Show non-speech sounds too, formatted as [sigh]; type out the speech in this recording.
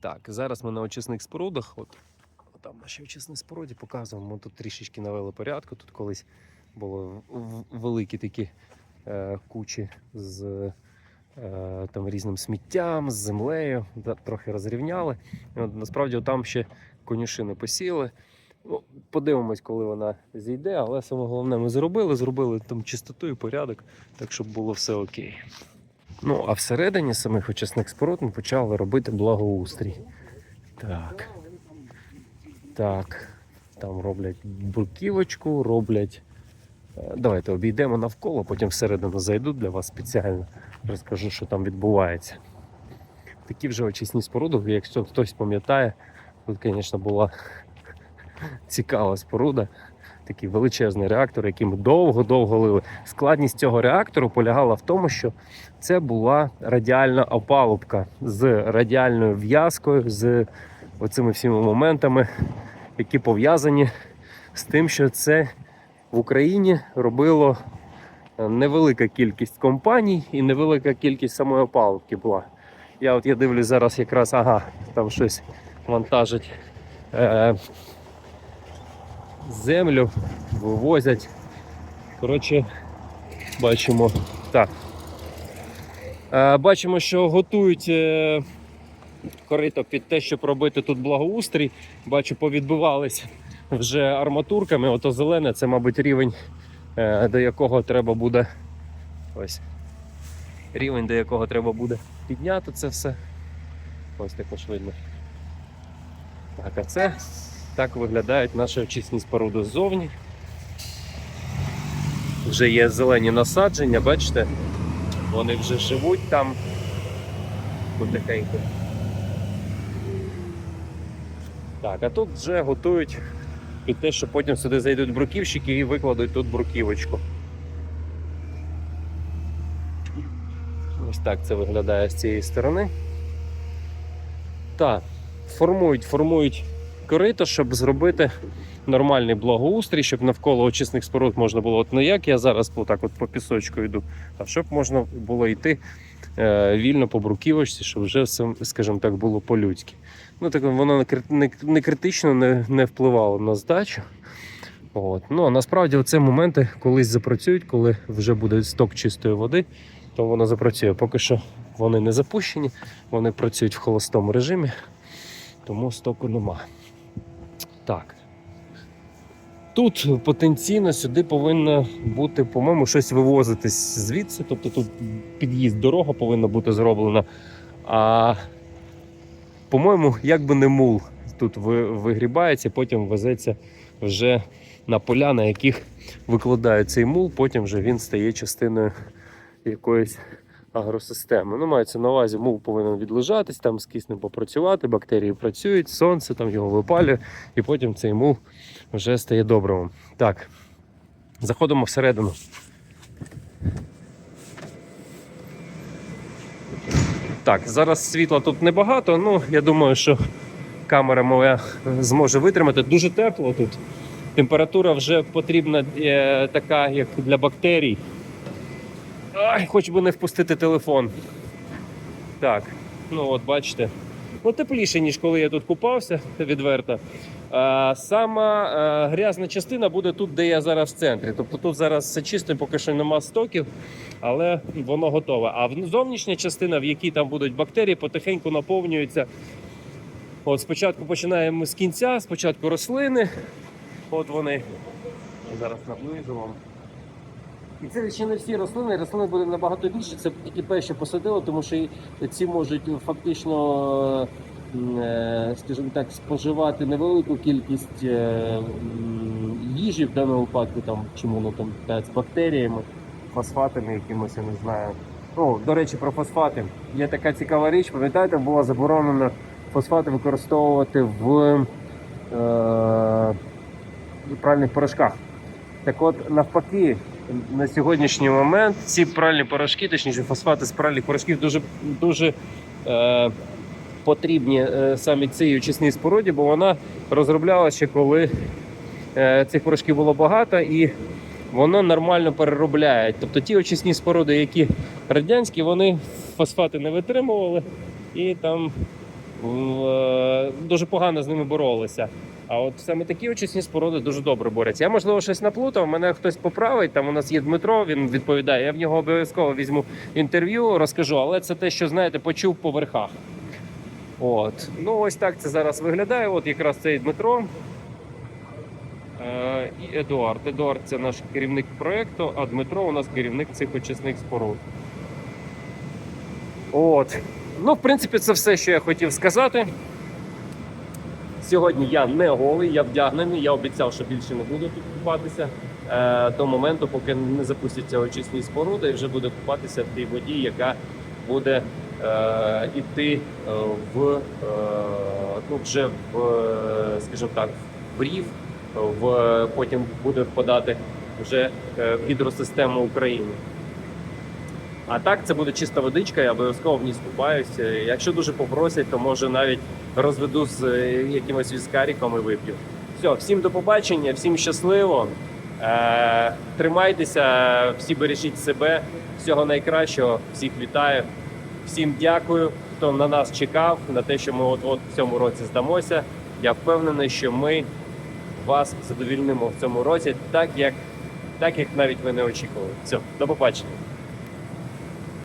Так, зараз ми на очисних спорудах. От, от там наші очисні споруді показуємо. Ми тут трішечки навели порядку. Тут колись були великі такі е, кучі з е, там різним сміттям, з землею. Да, трохи розрівняли. От, насправді там ще конюшини посіяли. Ну, подивимось, коли вона зійде, але саме головне ми зробили. Зробили там чистоту і порядок, так щоб було все окей. Ну, а всередині самих очисних споруд ми почали робити благоустрій. Так. Так. Там роблять бурківочку, роблять. Е, Давайте обійдемо навколо, потім всередину зайду для вас спеціально. Розкажу, що там відбувається. Такі вже очисні споруди, якщо хтось пам'ятає, тут, звісно, була [laughs] цікава споруда. Такий величезний реактор, який ми довго-довго лили. Складність цього реактору полягала в тому, що це була радіальна опалубка з радіальною в'язкою, з оцими всіма моментами, які пов'язані з тим, що це в Україні робило е, невелика кількість компаній і невелика кількість самої опалубки була. Я от я дивлюсь зараз якраз, ага, там щось вантажить е, землю, вивозять. Коротше, бачимо так. Е, Бачимо, що готують е, корито під те, щоб робити тут благоустрій. Бачу, повідбивались вже арматурками. Ото зелене, це, мабуть, рівень, е, до якого треба буде. Ось. Рівень, до якого треба буде підняти це все. Ось також видно. Так, а це так виглядають наші очисні споруди ззовні. Вже є зелені насадження, бачите? Вони вже живуть там потихеньку. Так, а тут вже готують під те, що потім сюди зайдуть бруківщики і викладуть тут бруківочку. Ось так це виглядає з цієї сторони. Так, формують, формують корито, щоб зробити нормальний благоустрій, щоб навколо очисних споруд можна було от не як я зараз отак от по пісочку йду, а щоб можна було йти е, вільно по бруківочці, щоб вже все, скажімо так, було по-людськи. Ну так воно не критично не, не впливало на здачу. От. Ну а насправді це моменти колись запрацюють, коли вже буде сток чистої води, то воно запрацює. Поки що вони не запущені, вони працюють в холостому режимі, тому стоку нема. Так. Тут потенційно сюди повинно бути, по-моєму, щось вивозитись звідси. Тобто тут під'їзд, дорога повинна бути зроблена. А по-моєму, як би не мул тут вигрібається, потім везеться вже на поля, на яких викладають цей мул, потім вже він стає частиною якоїсь агросистеми. Ну, мається на увазі, мул повинен відлежатись, там з киснем попрацювати, бактерії працюють, сонце там його випалює, і потім цей мул вже стає добривом. Так, заходимо всередину. Так, зараз світла тут небагато, ну я думаю, що камера моя зможе витримати. Дуже тепло тут. Температура вже потрібна е, така, як для бактерій. Ай, хоч би не впустити телефон. Так, ну от бачите. Ну, тепліше, ніж коли я тут купався, відверто. А, сама е, грязна частина буде тут, де я зараз в центрі. Тобто тут зараз все чисто, поки що нема стоків, але воно готове. А зовнішня частина, в якій там будуть бактерії, потихеньку наповнюється. От спочатку починаємо з кінця, спочатку рослини. От вони. Зараз наближу вам. І це ще не всі рослини. Рослини буде набагато більше. Це тільки перші посадили, тому що ці можуть фактично, е, скажімо так, споживати невелику кількість е, їжі в даному випадку, там чим воно там питає, з бактеріями, фосфатами якимось, я не знаю. Ну, до речі, про фосфати. Є така цікава річ, пам'ятаєте, було заборонено фосфати використовувати в е, пральних порошках. Так от, навпаки, на сьогоднішній момент ці пральні порошки, точніше фосфати з пральних порошків, дуже, дуже е, потрібні е, саме цій очисній споруді, бо вона розроблялася ще коли е, цих порошків було багато і воно нормально переробляє. Тобто ті очисні споруди, які радянські, вони фосфати не витримували і там дуже погано з ними боролися. А от саме такі очисні споруди дуже добре борються. Я можливо щось наплутав. Мене хтось поправить. Там у нас є Дмитро. Він відповідає. Я в нього обов'язково візьму інтерв'ю, розкажу. Але це те, що знаєте, почув по верхах. От ну ось так це зараз виглядає. От якраз цей Дмитро. Е, і Едуард. Едуард це наш керівник проєкту, а Дмитро у нас керівник цих очисних споруд. От. Ну, в принципі, це все, що я хотів сказати. Сьогодні я не голий, я вдягнений. Я обіцяв, що більше не буду тут купатися е, до моменту, поки не запустяться очисні споруди, і вже буду купатися в тій воді, яка буде е, іти е, в е, ну, вже в, е, скажімо так, в рів, в потім буде впадати вже е, в гідросистему України. А так це буде чиста водичка, я обов'язково в ній скупаюся. Якщо дуже попросять, то може навіть розведу з е, якимось віскаріком і вип'ю. Все, всім до побачення, всім щасливо. Е, тримайтеся, всі бережіть себе. Всього найкращого, всіх вітаю. Всім дякую, хто на нас чекав, на те, що ми от от в цьому році здамося. Я впевнений, що ми вас задовільнимо в цьому році, так як, так як навіть ви не очікували. Все, до побачення.